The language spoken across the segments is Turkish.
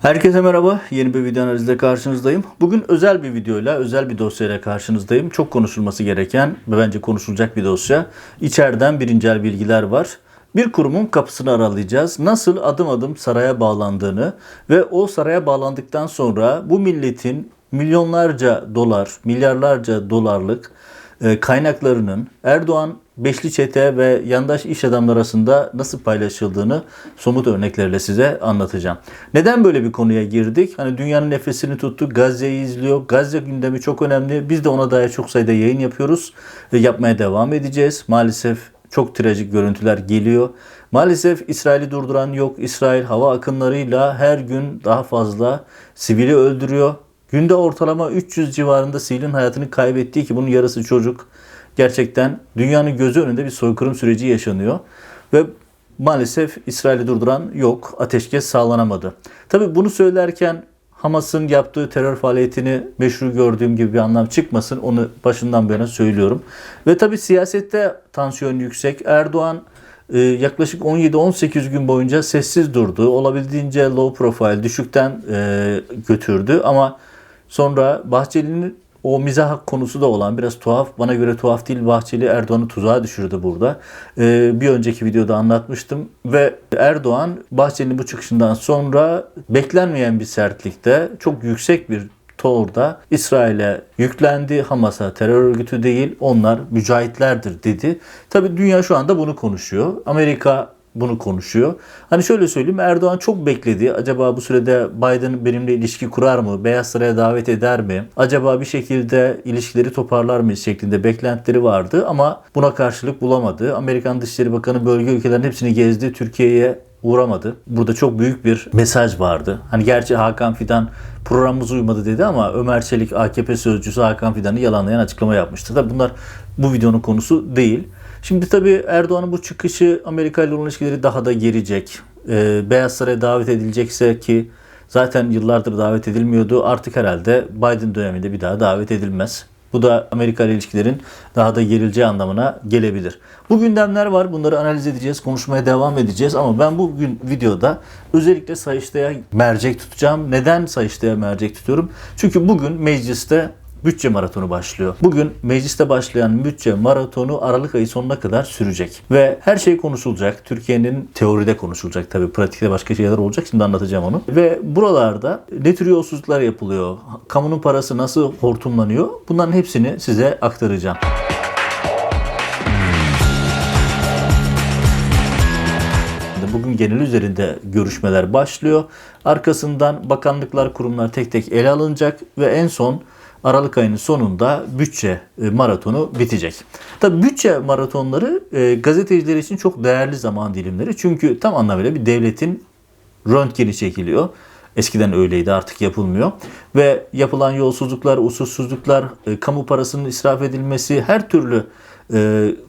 Herkese merhaba. Yeni bir video analizle karşınızdayım. Bugün özel bir videoyla, özel bir dosyayla karşınızdayım. Çok konuşulması gereken ve bence konuşulacak bir dosya. İçeriden birincel bilgiler var. Bir kurumun kapısını aralayacağız. Nasıl adım adım saraya bağlandığını ve o saraya bağlandıktan sonra bu milletin milyonlarca dolar, milyarlarca dolarlık e, kaynaklarının Erdoğan beşli çete ve yandaş iş adamları arasında nasıl paylaşıldığını somut örneklerle size anlatacağım. Neden böyle bir konuya girdik? Hani dünyanın nefesini tuttu, Gazze'yi izliyor. Gazze gündemi çok önemli. Biz de ona dair çok sayıda yayın yapıyoruz ve yapmaya devam edeceğiz. Maalesef çok trajik görüntüler geliyor. Maalesef İsrail'i durduran yok. İsrail hava akınlarıyla her gün daha fazla sivili öldürüyor. Günde ortalama 300 civarında sivilin hayatını kaybettiği ki bunun yarısı çocuk. Gerçekten dünyanın gözü önünde bir soykırım süreci yaşanıyor. Ve maalesef İsrail'i durduran yok. Ateşkes sağlanamadı. Tabi bunu söylerken Hamas'ın yaptığı terör faaliyetini meşru gördüğüm gibi bir anlam çıkmasın. Onu başından beri söylüyorum. Ve tabi siyasette tansiyon yüksek. Erdoğan e, yaklaşık 17-18 gün boyunca sessiz durdu. Olabildiğince low profile, düşükten e, götürdü. Ama sonra Bahçeli'nin o mizah konusu da olan biraz tuhaf, bana göre tuhaf değil Bahçeli Erdoğan'ı tuzağa düşürdü burada. Ee, bir önceki videoda anlatmıştım ve Erdoğan Bahçeli'nin bu çıkışından sonra beklenmeyen bir sertlikte çok yüksek bir Tor'da İsrail'e yüklendi. Hamas'a terör örgütü değil onlar mücahitlerdir dedi. Tabi dünya şu anda bunu konuşuyor. Amerika bunu konuşuyor. Hani şöyle söyleyeyim Erdoğan çok bekledi. Acaba bu sürede Biden benimle ilişki kurar mı? Beyaz Saray'a davet eder mi? Acaba bir şekilde ilişkileri toparlar mı şeklinde beklentileri vardı ama buna karşılık bulamadı. Amerikan Dışişleri Bakanı bölge ülkelerin hepsini gezdi. Türkiye'ye uğramadı. Burada çok büyük bir mesaj vardı. Hani gerçi Hakan Fidan programımız uymadı dedi ama Ömer Çelik AKP sözcüsü Hakan Fidan'ı yalanlayan açıklama yapmıştı. Tabi bunlar bu videonun konusu değil. Şimdi tabii Erdoğan'ın bu çıkışı Amerika ile olan ilişkileri daha da gerecek. Ee, Beyaz Saray'a davet edilecekse ki zaten yıllardır davet edilmiyordu. Artık herhalde Biden döneminde bir daha davet edilmez. Bu da Amerika ile ilişkilerin daha da gerileceği anlamına gelebilir. Bu gündemler var. Bunları analiz edeceğiz, konuşmaya devam edeceğiz. Ama ben bugün videoda özellikle Sayıştay'a mercek tutacağım. Neden Sayıştay'a mercek tutuyorum? Çünkü bugün mecliste bütçe maratonu başlıyor. Bugün mecliste başlayan bütçe maratonu Aralık ayı sonuna kadar sürecek. Ve her şey konuşulacak. Türkiye'nin teoride konuşulacak tabii. Pratikte başka şeyler olacak. Şimdi anlatacağım onu. Ve buralarda ne tür yolsuzluklar yapılıyor? Kamunun parası nasıl hortumlanıyor? Bunların hepsini size aktaracağım. Bugün genel üzerinde görüşmeler başlıyor. Arkasından bakanlıklar, kurumlar tek tek ele alınacak ve en son Aralık ayının sonunda bütçe e, maratonu bitecek. Tabi bütçe maratonları e, gazeteciler için çok değerli zaman dilimleri. Çünkü tam anlamıyla bir devletin röntgeni çekiliyor. Eskiden öyleydi artık yapılmıyor. Ve yapılan yolsuzluklar, usulsüzlükler, e, kamu parasının israf edilmesi her türlü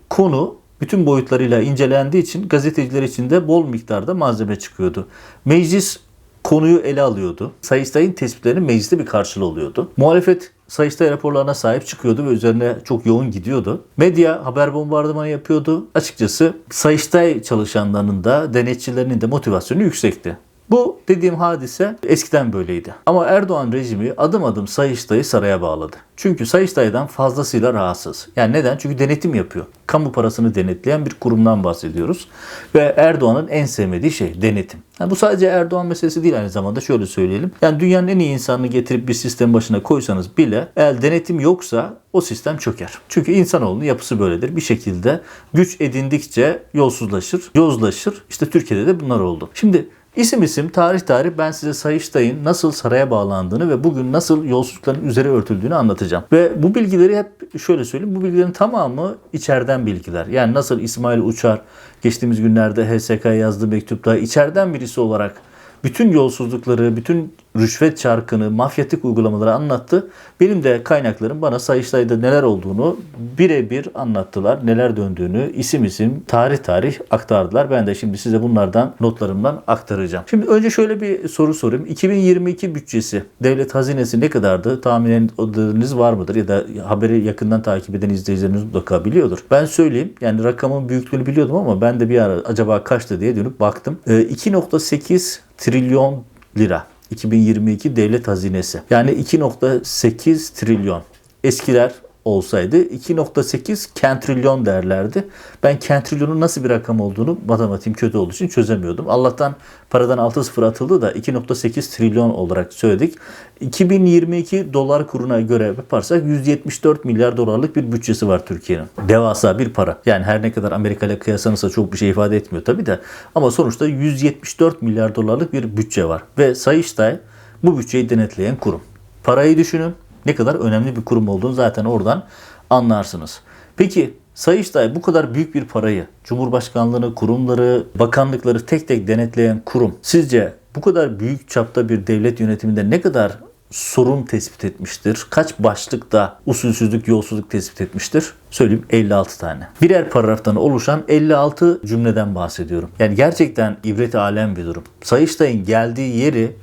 konu bütün boyutlarıyla incelendiği için gazeteciler için de bol miktarda malzeme çıkıyordu. Meclis konuyu ele alıyordu. Sayıştay'ın tespitlerinin mecliste bir karşılığı oluyordu. Muhalefet Sayıştay raporlarına sahip çıkıyordu ve üzerine çok yoğun gidiyordu. Medya haber bombardımanı yapıyordu. Açıkçası Sayıştay çalışanlarının da denetçilerinin de motivasyonu yüksekti. Bu dediğim hadise eskiden böyleydi. Ama Erdoğan rejimi adım adım Sayıştay'ı saraya bağladı. Çünkü Sayıştay'dan fazlasıyla rahatsız. Yani neden? Çünkü denetim yapıyor. Kamu parasını denetleyen bir kurumdan bahsediyoruz. Ve Erdoğan'ın en sevmediği şey denetim. Yani bu sadece Erdoğan meselesi değil aynı zamanda şöyle söyleyelim. Yani dünyanın en iyi insanını getirip bir sistem başına koysanız bile eğer denetim yoksa o sistem çöker. Çünkü insanoğlunun yapısı böyledir. Bir şekilde güç edindikçe yolsuzlaşır, yozlaşır. İşte Türkiye'de de bunlar oldu. Şimdi İsim isim, tarih tarih ben size Sayıştay'ın nasıl saraya bağlandığını ve bugün nasıl yolsuzlukların üzeri örtüldüğünü anlatacağım. Ve bu bilgileri hep şöyle söyleyeyim, bu bilgilerin tamamı içeriden bilgiler. Yani nasıl İsmail Uçar geçtiğimiz günlerde HSK'ya yazdığı mektupta içeriden birisi olarak bütün yolsuzlukları, bütün rüşvet çarkını, mafyatik uygulamaları anlattı. Benim de kaynaklarım bana Sayıştay'da neler olduğunu birebir anlattılar. Neler döndüğünü isim isim, tarih tarih aktardılar. Ben de şimdi size bunlardan notlarımdan aktaracağım. Şimdi önce şöyle bir soru sorayım. 2022 bütçesi devlet hazinesi ne kadardı? Tahmininiz var mıdır? Ya da haberi yakından takip eden izleyicileriniz mutlaka biliyordur. Ben söyleyeyim. Yani rakamın büyüklüğünü biliyordum ama ben de bir ara acaba kaçtı diye dönüp baktım. 2.8 trilyon lira. 2022 devlet hazinesi. Yani 2.8 trilyon. Eskiler olsaydı 2.8 kentrilyon derlerdi. Ben kentrilyonun nasıl bir rakam olduğunu matematiğim kötü olduğu için çözemiyordum. Allah'tan paradan 6 sıfır atıldı da 2.8 trilyon olarak söyledik. 2022 dolar kuruna göre yaparsak 174 milyar dolarlık bir bütçesi var Türkiye'nin. Devasa bir para. Yani her ne kadar Amerika ile kıyaslanırsa çok bir şey ifade etmiyor tabii de. Ama sonuçta 174 milyar dolarlık bir bütçe var. Ve Sayıştay bu bütçeyi denetleyen kurum. Parayı düşünün ne kadar önemli bir kurum olduğunu zaten oradan anlarsınız. Peki Sayıştay bu kadar büyük bir parayı Cumhurbaşkanlığını, kurumları, bakanlıkları tek tek denetleyen kurum sizce bu kadar büyük çapta bir devlet yönetiminde ne kadar sorun tespit etmiştir? Kaç başlıkta usulsüzlük, yolsuzluk tespit etmiştir? Söyleyeyim 56 tane. Birer paragraftan oluşan 56 cümleden bahsediyorum. Yani gerçekten ibret alem bir durum. Sayıştay'ın geldiği yeri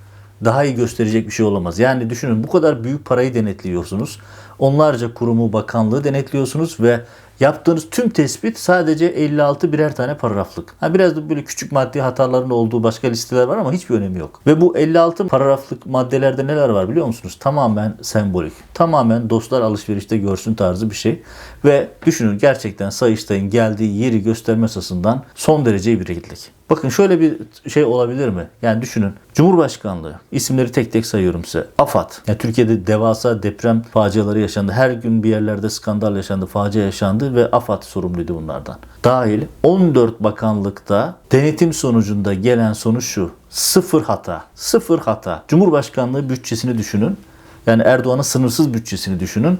daha iyi gösterecek bir şey olamaz. Yani düşünün bu kadar büyük parayı denetliyorsunuz. Onlarca kurumu, bakanlığı denetliyorsunuz ve yaptığınız tüm tespit sadece 56 birer tane paragraflık. Ha biraz da böyle küçük maddi hataların olduğu başka listeler var ama hiçbir önemi yok. Ve bu 56 paragraflık maddelerde neler var biliyor musunuz? Tamamen sembolik. Tamamen dostlar alışverişte görsün tarzı bir şey. Ve düşünün gerçekten Sayıştay'ın geldiği yeri gösterme açısından son derece ibretlik. Bakın şöyle bir şey olabilir mi? Yani düşünün. Cumhurbaşkanlığı isimleri tek tek sayıyorum size. AFAD. Yani Türkiye'de devasa deprem faciaları yaşandı. Her gün bir yerlerde skandal yaşandı, facia yaşandı ve AFAD sorumluydu bunlardan. Dahil 14 bakanlıkta denetim sonucunda gelen sonuç şu. Sıfır hata. Sıfır hata. Cumhurbaşkanlığı bütçesini düşünün. Yani Erdoğan'ın sınırsız bütçesini düşünün.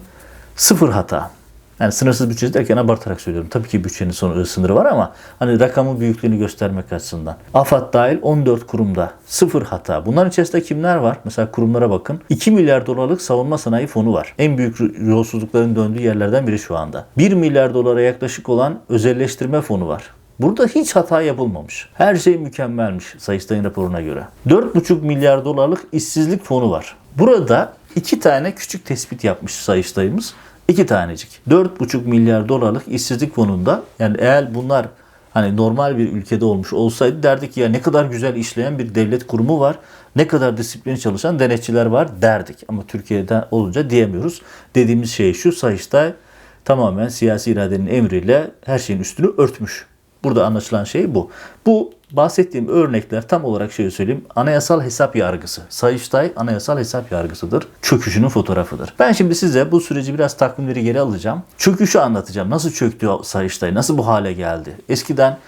Sıfır hata. Yani sınırsız bütçesi derken abartarak söylüyorum. Tabii ki bütçenin sonu, sınırı var ama hani rakamın büyüklüğünü göstermek açısından. AFAD dahil 14 kurumda sıfır hata. Bunların içerisinde kimler var? Mesela kurumlara bakın. 2 milyar dolarlık savunma sanayi fonu var. En büyük yolsuzlukların döndüğü yerlerden biri şu anda. 1 milyar dolara yaklaşık olan özelleştirme fonu var. Burada hiç hata yapılmamış. Her şey mükemmelmiş Sayıştay'ın raporuna göre. 4,5 milyar dolarlık işsizlik fonu var. Burada iki tane küçük tespit yapmış Sayıştay'ımız. İki tanecik. 4,5 milyar dolarlık işsizlik fonunda yani eğer bunlar hani normal bir ülkede olmuş olsaydı derdik ya ne kadar güzel işleyen bir devlet kurumu var. Ne kadar disiplini çalışan denetçiler var derdik. Ama Türkiye'de olunca diyemiyoruz. Dediğimiz şey şu Sayıştay tamamen siyasi iradenin emriyle her şeyin üstünü örtmüş. Burada anlaşılan şey bu. Bu bahsettiğim örnekler tam olarak şöyle söyleyeyim. Anayasal hesap yargısı. Sayıştay anayasal hesap yargısıdır. Çöküşünün fotoğrafıdır. Ben şimdi size bu süreci biraz takvimleri geri alacağım. Çöküşü anlatacağım. Nasıl çöktü Sayıştay? Nasıl bu hale geldi? Eskiden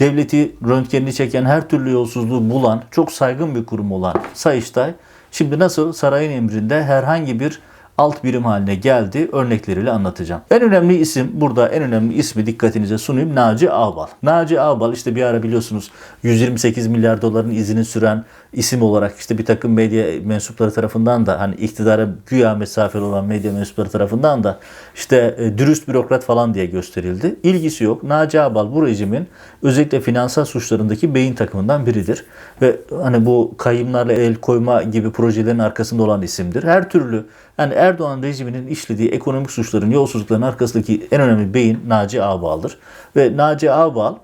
devleti röntgenini çeken her türlü yolsuzluğu bulan, çok saygın bir kurum olan Sayıştay şimdi nasıl sarayın emrinde herhangi bir alt birim haline geldi. Örnekleriyle anlatacağım. En önemli isim burada en önemli ismi dikkatinize sunayım Naci Ağbal. Naci Ağbal işte bir ara biliyorsunuz 128 milyar doların izini süren isim olarak işte bir takım medya mensupları tarafından da hani iktidara güya mesafeli olan medya mensupları tarafından da işte e, dürüst bürokrat falan diye gösterildi. İlgisi yok. Naci Ağbal bu rejimin özellikle finansal suçlarındaki beyin takımından biridir. Ve hani bu kayımlarla el koyma gibi projelerin arkasında olan isimdir. Her türlü yani Erdoğan rejiminin işlediği ekonomik suçların, yolsuzlukların arkasındaki en önemli beyin Naci Ağbal'dır. Ve Naci Ağbal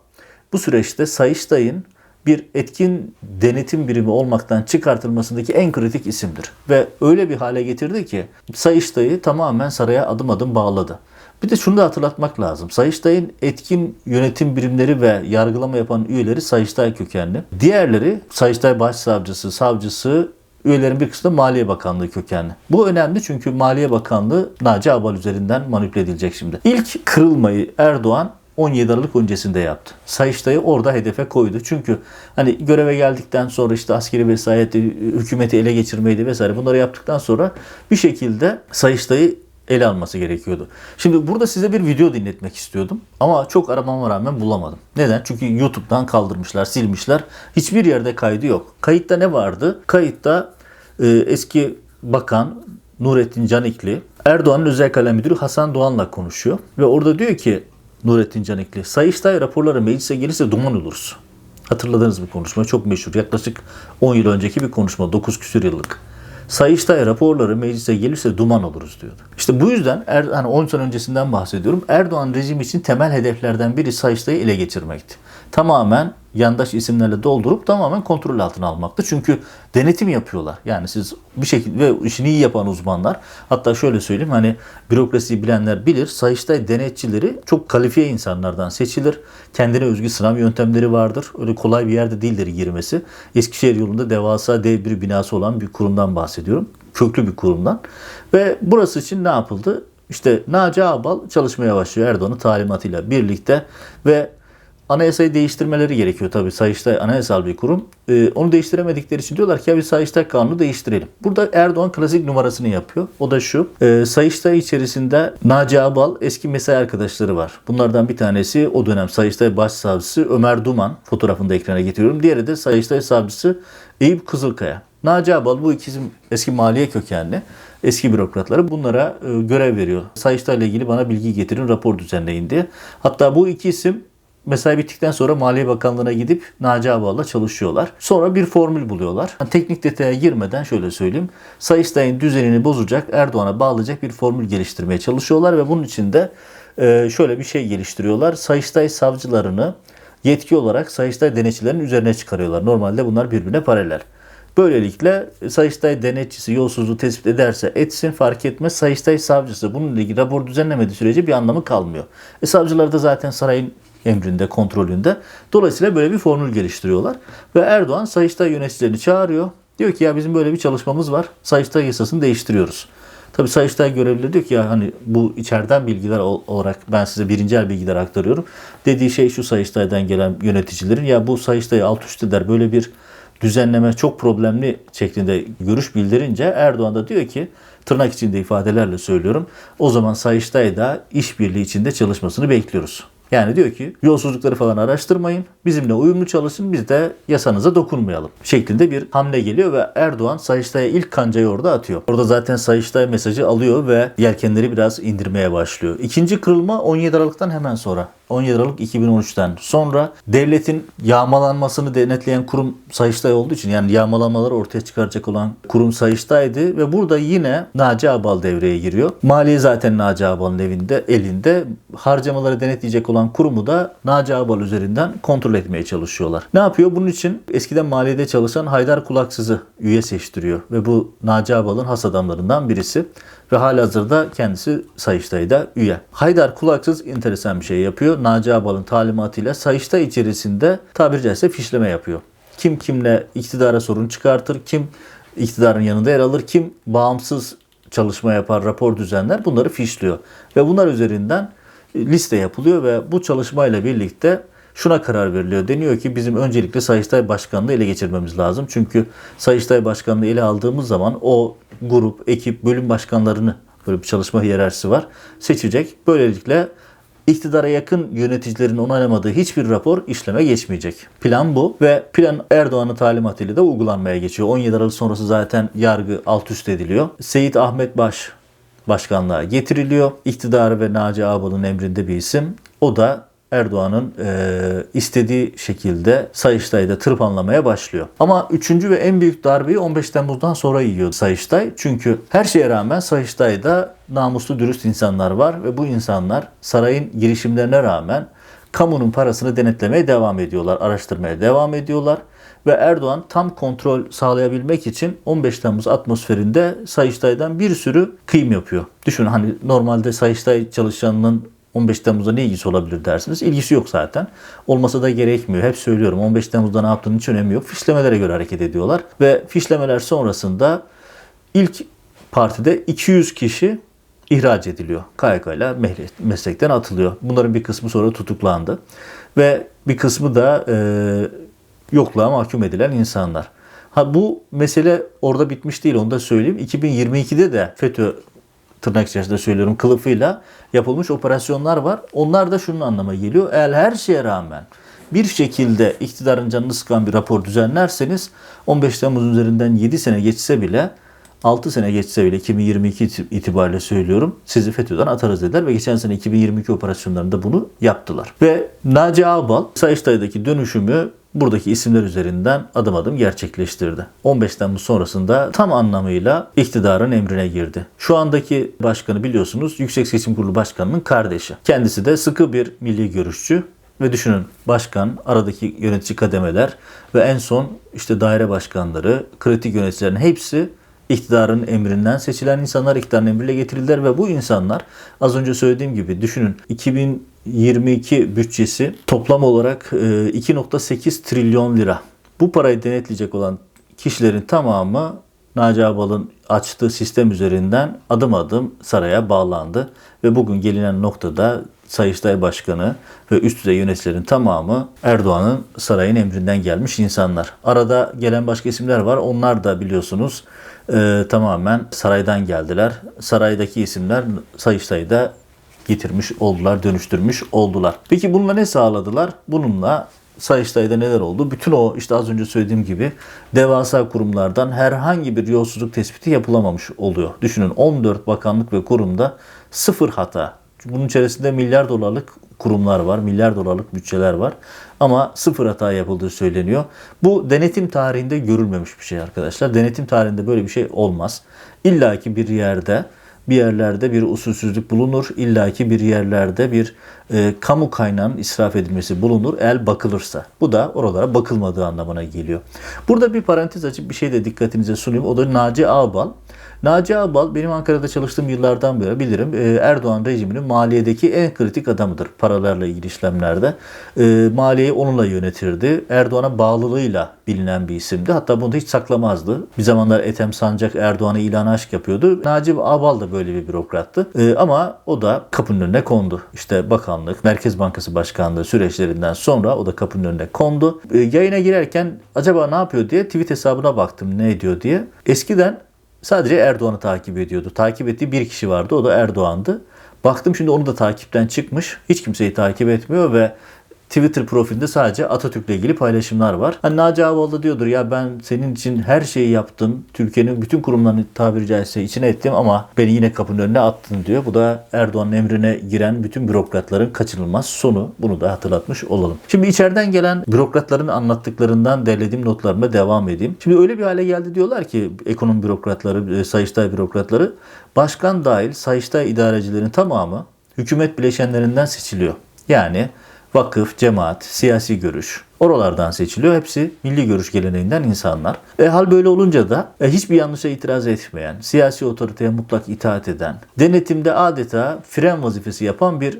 bu süreçte Sayıştay'ın bir etkin denetim birimi olmaktan çıkartılmasındaki en kritik isimdir. Ve öyle bir hale getirdi ki Sayıştay'ı tamamen saraya adım adım bağladı. Bir de şunu da hatırlatmak lazım. Sayıştay'ın etkin yönetim birimleri ve yargılama yapan üyeleri Sayıştay kökenli. Diğerleri Sayıştay Başsavcısı, Savcısı, üyelerin bir kısmı Maliye Bakanlığı kökenli. Bu önemli çünkü Maliye Bakanlığı Naci Abal üzerinden manipüle edilecek şimdi. İlk kırılmayı Erdoğan 17 Aralık öncesinde yaptı. Sayıştay'ı orada hedefe koydu. Çünkü hani göreve geldikten sonra işte askeri vesayeti, hükümeti ele geçirmeydi vesaire bunları yaptıktan sonra bir şekilde Sayıştay'ı ele alması gerekiyordu. Şimdi burada size bir video dinletmek istiyordum ama çok aramama rağmen bulamadım. Neden? Çünkü YouTube'dan kaldırmışlar, silmişler. Hiçbir yerde kaydı yok. Kayıtta ne vardı? Kayıtta e, eski bakan Nurettin Canikli Erdoğan'ın özel kalem müdürü Hasan Doğan'la konuşuyor ve orada diyor ki Nurettin Canikli. Sayıştay raporları meclise gelirse duman oluruz. Hatırladığınız bir konuşma. Çok meşhur. Yaklaşık 10 yıl önceki bir konuşma. 9 küsür yıllık. Sayıştay raporları meclise gelirse duman oluruz diyordu. İşte bu yüzden er, hani 10 sene öncesinden bahsediyorum. Erdoğan rejimi için temel hedeflerden biri Sayıştay'ı ele geçirmekti. Tamamen yandaş isimlerle doldurup tamamen kontrol altına almakta. Çünkü denetim yapıyorlar. Yani siz bir şekilde ve işini iyi yapan uzmanlar hatta şöyle söyleyeyim hani bürokrasiyi bilenler bilir. Sayıştay denetçileri çok kalifiye insanlardan seçilir. Kendine özgü sınav yöntemleri vardır. Öyle kolay bir yerde değildir girmesi. Eskişehir yolunda devasa dev bir binası olan bir kurumdan bahsediyorum. Köklü bir kurumdan. Ve burası için ne yapıldı? İşte Naci Ağbal çalışmaya başlıyor Erdoğan'ın talimatıyla birlikte ve anayasayı değiştirmeleri gerekiyor tabii. Sayıştay anayasal bir kurum. Ee, onu değiştiremedikleri için diyorlar ki ya biz Sayıştay kanunu değiştirelim. Burada Erdoğan klasik numarasını yapıyor. O da şu. E, Sayıştay içerisinde Naci Abal eski mesai arkadaşları var. Bunlardan bir tanesi o dönem Sayıştay Başsavcısı Ömer Duman. Fotoğrafını da ekrana getiriyorum. Diğeri de Sayıştay Savcısı Eyüp Kızılkaya. Naci Abal bu ikisi eski maliye kökenli eski bürokratları bunlara e, görev veriyor. Sayıştay ile ilgili bana bilgi getirin, rapor düzenleyin diye. Hatta bu iki isim mesai bittikten sonra Maliye Bakanlığı'na gidip Naci Ağbal'la çalışıyorlar. Sonra bir formül buluyorlar. Yani teknik detaya girmeden şöyle söyleyeyim. Sayıştay'ın düzenini bozacak, Erdoğan'a bağlayacak bir formül geliştirmeye çalışıyorlar ve bunun için de e, şöyle bir şey geliştiriyorlar. Sayıştay savcılarını yetki olarak Sayıştay denetçilerinin üzerine çıkarıyorlar. Normalde bunlar birbirine paralel. Böylelikle Sayıştay denetçisi yolsuzluğu tespit ederse etsin fark etmez. Sayıştay savcısı bununla ilgili rapor düzenlemediği sürece bir anlamı kalmıyor. E savcılar da zaten sarayın emrinde, kontrolünde. Dolayısıyla böyle bir formül geliştiriyorlar. Ve Erdoğan Sayıştay yöneticilerini çağırıyor. Diyor ki ya bizim böyle bir çalışmamız var. Sayıştay yasasını değiştiriyoruz. Tabii Sayıştay görevlileri diyor ki ya hani bu içeriden bilgiler olarak ben size birinci bilgiler aktarıyorum. Dediği şey şu Sayıştay'dan gelen yöneticilerin ya bu Sayıştay'ı alt üst eder böyle bir düzenleme çok problemli şeklinde görüş bildirince Erdoğan da diyor ki tırnak içinde ifadelerle söylüyorum. O zaman Sayıştay da işbirliği içinde çalışmasını bekliyoruz. Yani diyor ki yolsuzlukları falan araştırmayın. Bizimle uyumlu çalışın. Biz de yasanıza dokunmayalım. Şeklinde bir hamle geliyor ve Erdoğan Sayıştay'a ilk kancayı orada atıyor. Orada zaten Sayıştay mesajı alıyor ve yelkenleri biraz indirmeye başlıyor. İkinci kırılma 17 Aralık'tan hemen sonra. 17 Aralık 2013'ten sonra devletin yağmalanmasını denetleyen kurum Sayıştay olduğu için yani yağmalanmaları ortaya çıkaracak olan kurum Sayıştay'dı ve burada yine Naci Abal devreye giriyor. Maliye zaten Naci Abal'ın evinde, elinde. Harcamaları denetleyecek olan kurumu da Naci Abal üzerinden kontrol etmeye çalışıyorlar. Ne yapıyor? Bunun için eskiden maliyede çalışan Haydar Kulaksız'ı üye seçtiriyor ve bu Naci Abal'ın has adamlarından birisi ve halihazırda kendisi Sayıştay'da üye. Haydar Kulaksız enteresan bir şey yapıyor. Naci Abal'ın talimatıyla Sayıştay içerisinde tabiri caizse fişleme yapıyor. Kim kimle iktidara sorun çıkartır, kim iktidarın yanında yer alır, kim bağımsız çalışma yapar, rapor düzenler bunları fişliyor. Ve bunlar üzerinden liste yapılıyor ve bu çalışmayla birlikte şuna karar veriliyor. Deniyor ki bizim öncelikle Sayıştay Başkanlığı ele geçirmemiz lazım. Çünkü Sayıştay Başkanlığı ele aldığımız zaman o grup, ekip, bölüm başkanlarını böyle bir çalışma hiyerarşisi var. Seçecek. Böylelikle iktidara yakın yöneticilerin onaylamadığı hiçbir rapor işleme geçmeyecek. Plan bu ve plan Erdoğan'ın talimatıyla da uygulanmaya geçiyor. 17 Aralık sonrası zaten yargı alt üst ediliyor. Seyit Ahmet Baş başkanlığa getiriliyor. İktidarı ve Naci Ağbal'ın emrinde bir isim. O da Erdoğan'ın e, istediği şekilde Sayıştay'da tırpanlamaya başlıyor. Ama üçüncü ve en büyük darbeyi 15 Temmuz'dan sonra yiyor Sayıştay. Çünkü her şeye rağmen Sayıştay'da namuslu dürüst insanlar var ve bu insanlar sarayın girişimlerine rağmen kamunun parasını denetlemeye devam ediyorlar, araştırmaya devam ediyorlar. Ve Erdoğan tam kontrol sağlayabilmek için 15 Temmuz atmosferinde Sayıştay'dan bir sürü kıyım yapıyor. Düşünün hani normalde Sayıştay çalışanının 15 Temmuz'da ne ilgisi olabilir dersiniz. İlgisi yok zaten. Olmasa da gerekmiyor. Hep söylüyorum 15 Temmuz'da ne yaptığının hiç önemi yok. Fişlemelere göre hareket ediyorlar. Ve fişlemeler sonrasında ilk partide 200 kişi ihraç ediliyor. KYK ile meslekten atılıyor. Bunların bir kısmı sonra tutuklandı. Ve bir kısmı da e, yokluğa mahkum edilen insanlar. Ha bu mesele orada bitmiş değil onu da söyleyeyim. 2022'de de FETÖ tırnak içerisinde söylüyorum kılıfıyla yapılmış operasyonlar var. Onlar da şunun anlama geliyor. Eğer her şeye rağmen bir şekilde iktidarın canını sıkan bir rapor düzenlerseniz 15 Temmuz üzerinden 7 sene geçse bile 6 sene geçse bile 2022 itibariyle söylüyorum sizi FETÖ'den atarız dediler ve geçen sene 2022 operasyonlarında bunu yaptılar. Ve Naci Ağbal Sayıştay'daki dönüşümü buradaki isimler üzerinden adım adım gerçekleştirdi. 15 Temmuz sonrasında tam anlamıyla iktidarın emrine girdi. Şu andaki başkanı biliyorsunuz Yüksek Seçim Kurulu Başkanı'nın kardeşi. Kendisi de sıkı bir milli görüşçü ve düşünün başkan, aradaki yönetici kademeler ve en son işte daire başkanları, kritik yöneticilerin hepsi iktidarın emrinden seçilen insanlar iktidarın emriyle getirildiler ve bu insanlar az önce söylediğim gibi düşünün 2022 bütçesi toplam olarak e, 2.8 trilyon lira. Bu parayı denetleyecek olan kişilerin tamamı Naci Abal'ın açtığı sistem üzerinden adım adım saraya bağlandı ve bugün gelinen noktada Sayıştay Başkanı ve üst düzey yöneticilerin tamamı Erdoğan'ın sarayın emrinden gelmiş insanlar. Arada gelen başka isimler var. Onlar da biliyorsunuz e, tamamen saraydan geldiler. Saraydaki isimler Sayıştay'da getirmiş oldular, dönüştürmüş oldular. Peki bununla ne sağladılar? Bununla Sayıştay'da neler oldu? Bütün o işte az önce söylediğim gibi devasa kurumlardan herhangi bir yolsuzluk tespiti yapılamamış oluyor. Düşünün 14 bakanlık ve kurumda sıfır hata. Bunun içerisinde milyar dolarlık kurumlar var, milyar dolarlık bütçeler var. Ama sıfır hata yapıldığı söyleniyor. Bu denetim tarihinde görülmemiş bir şey arkadaşlar. Denetim tarihinde böyle bir şey olmaz. İlla ki bir yerde bir yerlerde bir usulsüzlük bulunur. İlla ki bir yerlerde bir e, kamu kaynağının israf edilmesi bulunur el bakılırsa. Bu da oralara bakılmadığı anlamına geliyor. Burada bir parantez açıp bir şey de dikkatinize sunayım. O da Naci Ağbal. Naci Ağbal benim Ankara'da çalıştığım yıllardan beri bilirim e, Erdoğan rejiminin maliyedeki en kritik adamıdır paralarla ilgili işlemlerde. E, maliyeyi onunla yönetirdi. Erdoğan'a bağlılığıyla bilinen bir isimdi. Hatta bunu da hiç saklamazdı. Bir zamanlar Ethem Sancak Erdoğan'a ilan aşk yapıyordu. Naci Ağbal da böyle bir bürokrattı. E, ama o da kapının önüne kondu. İşte bakanlık, Merkez Bankası Başkanlığı süreçlerinden sonra o da kapının önüne kondu. Yayına girerken acaba ne yapıyor diye tweet hesabına baktım ne ediyor diye. Eskiden Sadece Erdoğan'ı takip ediyordu. Takip ettiği bir kişi vardı. O da Erdoğan'dı. Baktım şimdi onu da takipten çıkmış. Hiç kimseyi takip etmiyor ve Twitter profilinde sadece Atatürk'le ilgili paylaşımlar var. Hani Naci Ağbal diyordur ya ben senin için her şeyi yaptım. Türkiye'nin bütün kurumlarını tabiri caizse içine ettim ama beni yine kapının önüne attın diyor. Bu da Erdoğan'ın emrine giren bütün bürokratların kaçınılmaz sonu. Bunu da hatırlatmış olalım. Şimdi içeriden gelen bürokratların anlattıklarından derlediğim notlarıma devam edeyim. Şimdi öyle bir hale geldi diyorlar ki ekonomi bürokratları, e, Sayıştay bürokratları başkan dahil Sayıştay idarecilerin tamamı hükümet bileşenlerinden seçiliyor. Yani vakıf, cemaat, siyasi görüş oralardan seçiliyor. Hepsi milli görüş geleneğinden insanlar. E, hal böyle olunca da e, hiçbir yanlışa itiraz etmeyen, siyasi otoriteye mutlak itaat eden, denetimde adeta fren vazifesi yapan bir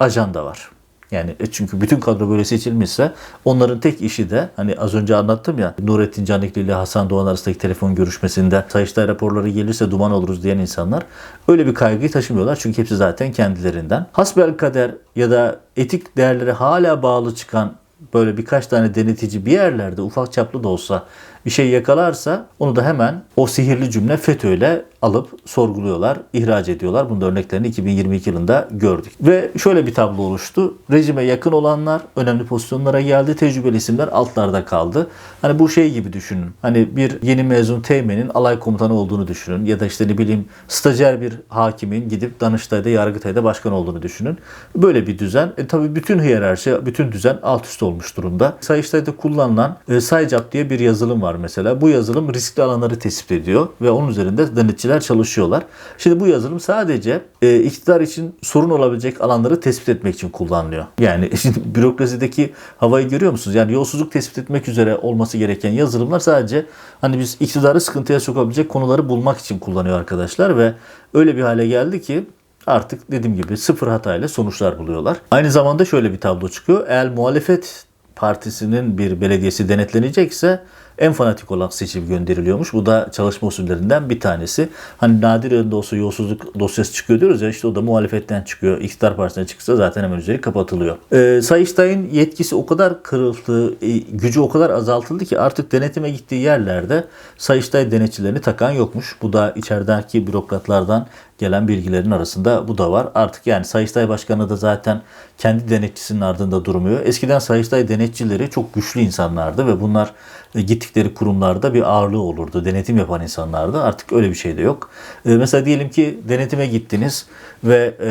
ajanda var. Yani e, çünkü bütün kadro böyle seçilmişse onların tek işi de hani az önce anlattım ya Nurettin Canikli ile Hasan Doğan arasındaki telefon görüşmesinde Sayıştay raporları gelirse duman oluruz diyen insanlar öyle bir kaygıyı taşımıyorlar. Çünkü hepsi zaten kendilerinden. Hasbel kader ya da etik değerlere hala bağlı çıkan böyle birkaç tane denetici bir yerlerde ufak çaplı da olsa bir şey yakalarsa onu da hemen o sihirli cümle FETÖ'yle alıp sorguluyorlar, ihraç ediyorlar. Bunun örneklerini 2022 yılında gördük. Ve şöyle bir tablo oluştu. Rejime yakın olanlar önemli pozisyonlara geldi. Tecrübeli isimler altlarda kaldı. Hani bu şey gibi düşünün. Hani bir yeni mezun teğmenin alay komutanı olduğunu düşünün. Ya da işte ne bileyim stajyer bir hakimin gidip Danıştay'da, Yargıtay'da başkan olduğunu düşünün. Böyle bir düzen. E, tabii bütün hiyerarşi, bütün düzen alt üst olmuş durumda. Sayıştay'da kullanılan e, SciJap diye bir yazılım var mesela. Bu yazılım riskli alanları tespit ediyor ve onun üzerinde denetçiler çalışıyorlar. Şimdi bu yazılım sadece e, iktidar için sorun olabilecek alanları tespit etmek için kullanılıyor. Yani şimdi bürokrasideki havayı görüyor musunuz? Yani yolsuzluk tespit etmek üzere olması gereken yazılımlar sadece hani biz iktidarı sıkıntıya sokabilecek konuları bulmak için kullanıyor arkadaşlar ve öyle bir hale geldi ki artık dediğim gibi sıfır hatayla sonuçlar buluyorlar. Aynı zamanda şöyle bir tablo çıkıyor. Eğer muhalefet partisinin bir belediyesi denetlenecekse en fanatik olan seçim gönderiliyormuş. Bu da çalışma usullerinden bir tanesi. Hani nadir önde olsa yolsuzluk dosyası çıkıyor diyoruz ya işte o da muhalefetten çıkıyor. İktidar partisine çıksa zaten hemen üzeri kapatılıyor. Ee, Sayıştay'ın yetkisi o kadar kırıldı, e, gücü o kadar azaltıldı ki artık denetime gittiği yerlerde Sayıştay denetçilerini takan yokmuş. Bu da içerideki bürokratlardan gelen bilgilerin arasında bu da var. Artık yani Sayıştay Başkanı da zaten kendi denetçisinin ardında durmuyor. Eskiden Sayıştay denetçileri çok güçlü insanlardı ve bunlar gittikleri kurumlarda bir ağırlığı olurdu. Denetim yapan insanlardı. Artık öyle bir şey de yok. E, mesela diyelim ki denetime gittiniz ve e,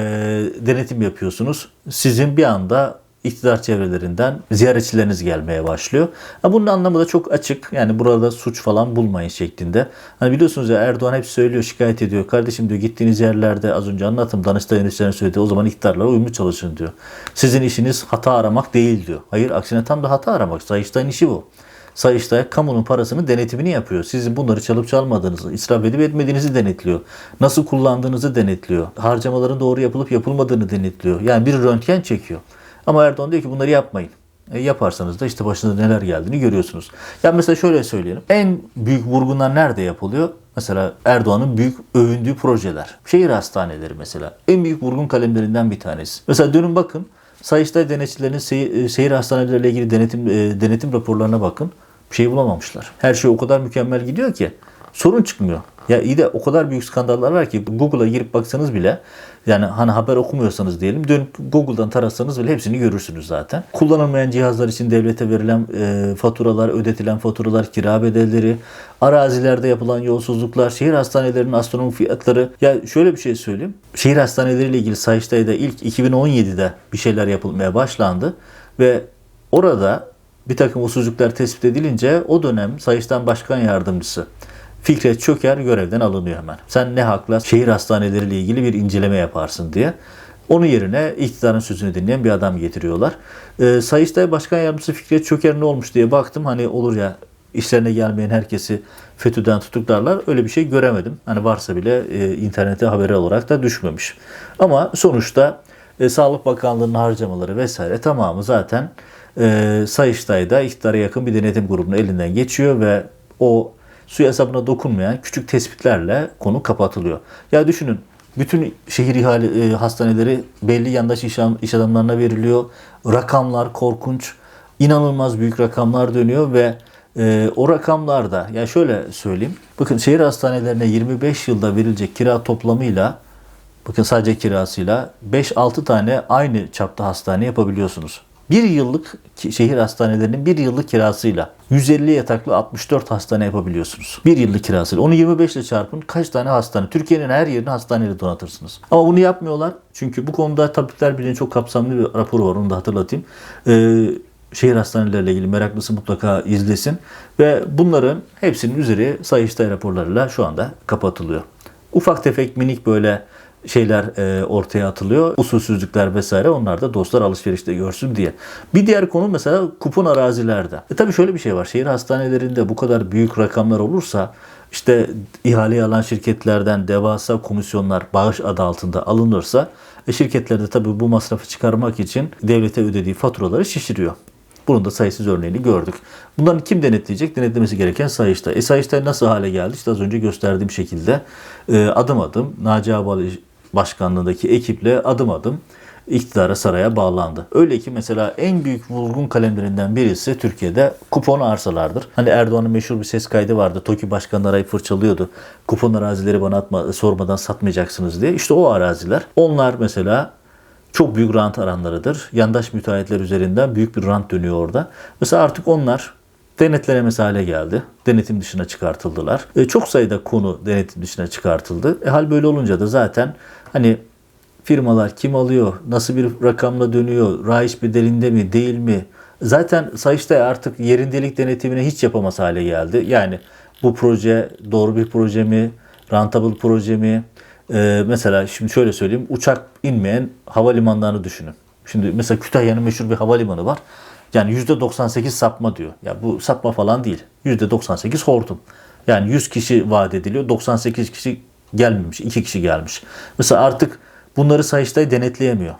denetim yapıyorsunuz. Sizin bir anda iktidar çevrelerinden ziyaretçileriniz gelmeye başlıyor. Bunun anlamı da çok açık. Yani burada suç falan bulmayın şeklinde. Hani biliyorsunuz ya Erdoğan hep söylüyor, şikayet ediyor. Kardeşim diyor gittiğiniz yerlerde az önce anlattım. Danıştay yöneticilerine söyledi. O zaman iktidarlara uyumlu çalışın diyor. Sizin işiniz hata aramak değil diyor. Hayır aksine tam da hata aramak. Sayıştay'ın işi bu. Sayıştay kamunun parasını denetimini yapıyor. Sizin bunları çalıp çalmadığınızı, israf edip etmediğinizi denetliyor. Nasıl kullandığınızı denetliyor. Harcamaların doğru yapılıp yapılmadığını denetliyor. Yani bir röntgen çekiyor. Ama Erdoğan diyor ki bunları yapmayın. E, yaparsanız da işte başınıza neler geldiğini görüyorsunuz. Yani mesela şöyle söyleyelim. En büyük vurgunlar nerede yapılıyor? Mesela Erdoğan'ın büyük övündüğü projeler. Şehir hastaneleri mesela. En büyük vurgun kalemlerinden bir tanesi. Mesela dönün bakın. Sayıştay denetçilerinin seyir, şehir hastaneleriyle ilgili denetim e, denetim raporlarına bakın. Bir şey bulamamışlar. Her şey o kadar mükemmel gidiyor ki sorun çıkmıyor. Ya iyi de o kadar büyük skandallar var ki Google'a girip baksanız bile yani hani haber okumuyorsanız diyelim dönüp Google'dan tarasanız bile hepsini görürsünüz zaten. Kullanılmayan cihazlar için devlete verilen e, faturalar, ödetilen faturalar, kira bedelleri, arazilerde yapılan yolsuzluklar, şehir hastanelerinin astronomik fiyatları. Ya şöyle bir şey söyleyeyim. Şehir hastaneleriyle ilgili Sayıştay'da ilk 2017'de bir şeyler yapılmaya başlandı ve orada bir takım usulcükler tespit edilince o dönem Sayıştay Başkan Yardımcısı Fikret Çöker görevden alınıyor hemen. Sen ne hakla şehir hastaneleriyle ilgili bir inceleme yaparsın diye. Onun yerine iktidarın sözünü dinleyen bir adam getiriyorlar. Ee, Sayıştay Başkan Yardımcısı Fikret Çöker ne olmuş diye baktım. Hani olur ya işlerine gelmeyen herkesi FETÖ'den tutuklarlar. Öyle bir şey göremedim. Hani varsa bile e, internete haberi olarak da düşmemiş. Ama sonuçta e, Sağlık Bakanlığı'nın harcamaları vesaire tamamı zaten e, Sayıştay'da iktidara yakın bir denetim grubunun elinden geçiyor ve o su hesabına dokunmayan küçük tespitlerle konu kapatılıyor. Ya düşünün bütün şehir ihale, e, hastaneleri belli yandaş iş, iş adamlarına veriliyor. Rakamlar korkunç. inanılmaz büyük rakamlar dönüyor ve e, o rakamlarda ya şöyle söyleyeyim. Bakın şehir hastanelerine 25 yılda verilecek kira toplamıyla bakın sadece kirasıyla 5-6 tane aynı çapta hastane yapabiliyorsunuz. Bir yıllık şehir hastanelerinin bir yıllık kirasıyla 150 yataklı 64 hastane yapabiliyorsunuz. Bir yıllık kirasıyla. Onu 25 ile çarpın kaç tane hastane? Türkiye'nin her yerini hastaneyle donatırsınız. Ama bunu yapmıyorlar. Çünkü bu konuda Tabipler Birliği'nin çok kapsamlı bir raporu var. Onu da hatırlatayım. Ee, şehir hastaneleriyle ilgili meraklısı mutlaka izlesin. Ve bunların hepsinin üzeri Sayıştay raporlarıyla şu anda kapatılıyor. Ufak tefek minik böyle şeyler e, ortaya atılıyor. Usulsüzlükler vesaire onlar da dostlar alışverişte görsün diye. Bir diğer konu mesela kupon arazilerde. E tabii şöyle bir şey var. Şehir hastanelerinde bu kadar büyük rakamlar olursa işte ihale alan şirketlerden devasa komisyonlar bağış adı altında alınırsa e, şirketler de tabii bu masrafı çıkarmak için devlete ödediği faturaları şişiriyor. Bunun da sayısız örneğini gördük. Bunların kim denetleyecek? Denetlemesi gereken Sayıştay. E Sayıştay nasıl hale geldi? İşte az önce gösterdiğim şekilde e, adım adım Naci Ağbal başkanlığındaki ekiple adım adım iktidara saraya bağlandı. Öyle ki mesela en büyük vurgun kalemlerinden birisi Türkiye'de kupon arsalardır. Hani Erdoğan'ın meşhur bir ses kaydı vardı. TOKİ başkanı arayıp fırçalıyordu. Kupon arazileri bana atma, sormadan satmayacaksınız diye. İşte o araziler. Onlar mesela çok büyük rant aranlarıdır. Yandaş müteahhitler üzerinden büyük bir rant dönüyor orada. Mesela artık onlar denetlenemez hale geldi. Denetim dışına çıkartıldılar. E, çok sayıda konu denetim dışına çıkartıldı. E, hal böyle olunca da zaten hani firmalar kim alıyor, nasıl bir rakamla dönüyor, rayiç bedelinde mi, değil mi? Zaten Sayıştay artık yerindelik denetimini hiç yapamaz hale geldi. Yani bu proje doğru bir proje mi, rentable proje mi? Ee, mesela şimdi şöyle söyleyeyim, uçak inmeyen havalimanlarını düşünün. Şimdi mesela Kütahya'nın meşhur bir havalimanı var. Yani %98 sapma diyor. Ya bu sapma falan değil. %98 hortum. Yani 100 kişi vaat ediliyor. 98 kişi gelmemiş. 2 kişi gelmiş. Mesela artık bunları Sayıştay denetleyemiyor.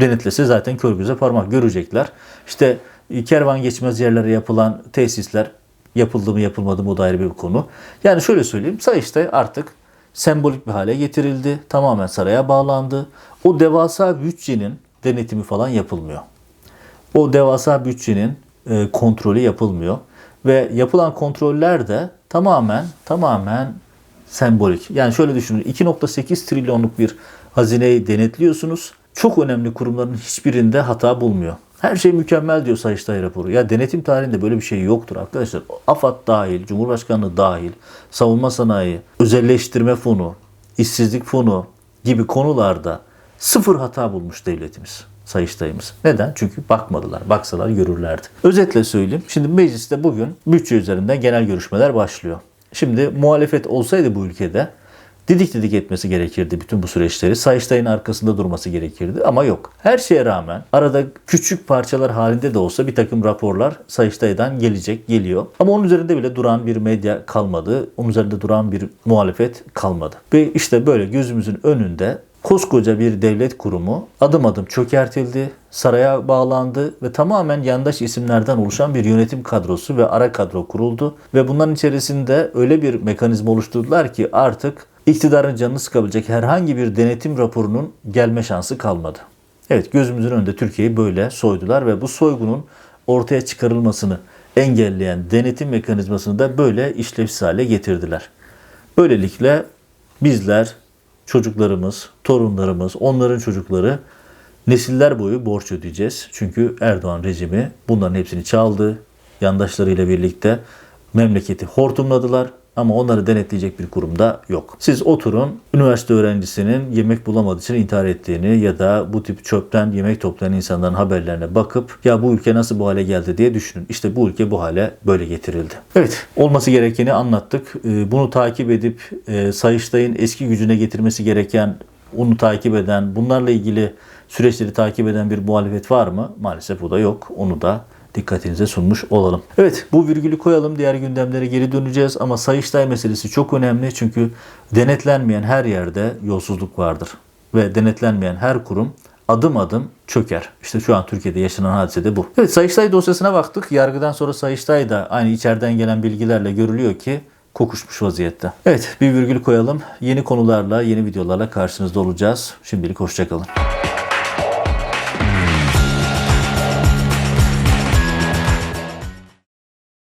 Denetlese zaten kör göze parmak görecekler. İşte e, kervan geçmez yerlere yapılan tesisler yapıldı mı yapılmadı mı o da ayrı bir konu. Yani şöyle söyleyeyim. Sayıştay artık sembolik bir hale getirildi. Tamamen saraya bağlandı. O devasa bütçenin denetimi falan yapılmıyor. O devasa bütçenin e, kontrolü yapılmıyor ve yapılan kontroller de tamamen tamamen sembolik. Yani şöyle düşünün 2.8 trilyonluk bir hazineyi denetliyorsunuz. Çok önemli kurumların hiçbirinde hata bulmuyor. Her şey mükemmel diyor Sayıştay raporu. Ya denetim tarihinde böyle bir şey yoktur arkadaşlar. AFAD dahil, Cumhurbaşkanlığı dahil, savunma sanayi, özelleştirme fonu, işsizlik fonu gibi konularda sıfır hata bulmuş devletimiz. Sayıştay'ımız. Neden? Çünkü bakmadılar. Baksalar görürlerdi. Özetle söyleyeyim. Şimdi mecliste bugün bütçe üzerinden genel görüşmeler başlıyor. Şimdi muhalefet olsaydı bu ülkede didik didik etmesi gerekirdi bütün bu süreçleri. Sayıştay'ın arkasında durması gerekirdi ama yok. Her şeye rağmen arada küçük parçalar halinde de olsa bir takım raporlar Sayıştay'dan gelecek, geliyor. Ama onun üzerinde bile duran bir medya kalmadı. Onun üzerinde duran bir muhalefet kalmadı. Ve işte böyle gözümüzün önünde koskoca bir devlet kurumu adım adım çökertildi, saraya bağlandı ve tamamen yandaş isimlerden oluşan bir yönetim kadrosu ve ara kadro kuruldu. Ve bunların içerisinde öyle bir mekanizma oluşturdular ki artık iktidarın canını sıkabilecek herhangi bir denetim raporunun gelme şansı kalmadı. Evet gözümüzün önünde Türkiye'yi böyle soydular ve bu soygunun ortaya çıkarılmasını engelleyen denetim mekanizmasını da böyle işlevsiz hale getirdiler. Böylelikle bizler, çocuklarımız, torunlarımız, onların çocukları nesiller boyu borç ödeyeceğiz. Çünkü Erdoğan rejimi bunların hepsini çaldı. Yandaşlarıyla birlikte memleketi hortumladılar ama onları denetleyecek bir kurumda yok. Siz oturun üniversite öğrencisinin yemek bulamadığı için intihar ettiğini ya da bu tip çöpten yemek toplayan insanların haberlerine bakıp ya bu ülke nasıl bu hale geldi diye düşünün. İşte bu ülke bu hale böyle getirildi. Evet olması gerekeni anlattık. Ee, Bunu takip edip e, Sayıştay'ın eski gücüne getirmesi gereken onu takip eden, bunlarla ilgili süreçleri takip eden bir muhalefet var mı? Maalesef o da yok. Onu da dikkatinize sunmuş olalım. Evet bu virgülü koyalım. Diğer gündemlere geri döneceğiz ama Sayıştay meselesi çok önemli. Çünkü denetlenmeyen her yerde yolsuzluk vardır. Ve denetlenmeyen her kurum adım adım çöker. İşte şu an Türkiye'de yaşanan hadise de bu. Evet Sayıştay dosyasına baktık. Yargıdan sonra Sayıştay da aynı içeriden gelen bilgilerle görülüyor ki kokuşmuş vaziyette. Evet bir virgül koyalım. Yeni konularla, yeni videolarla karşınızda olacağız. Şimdilik hoşçakalın.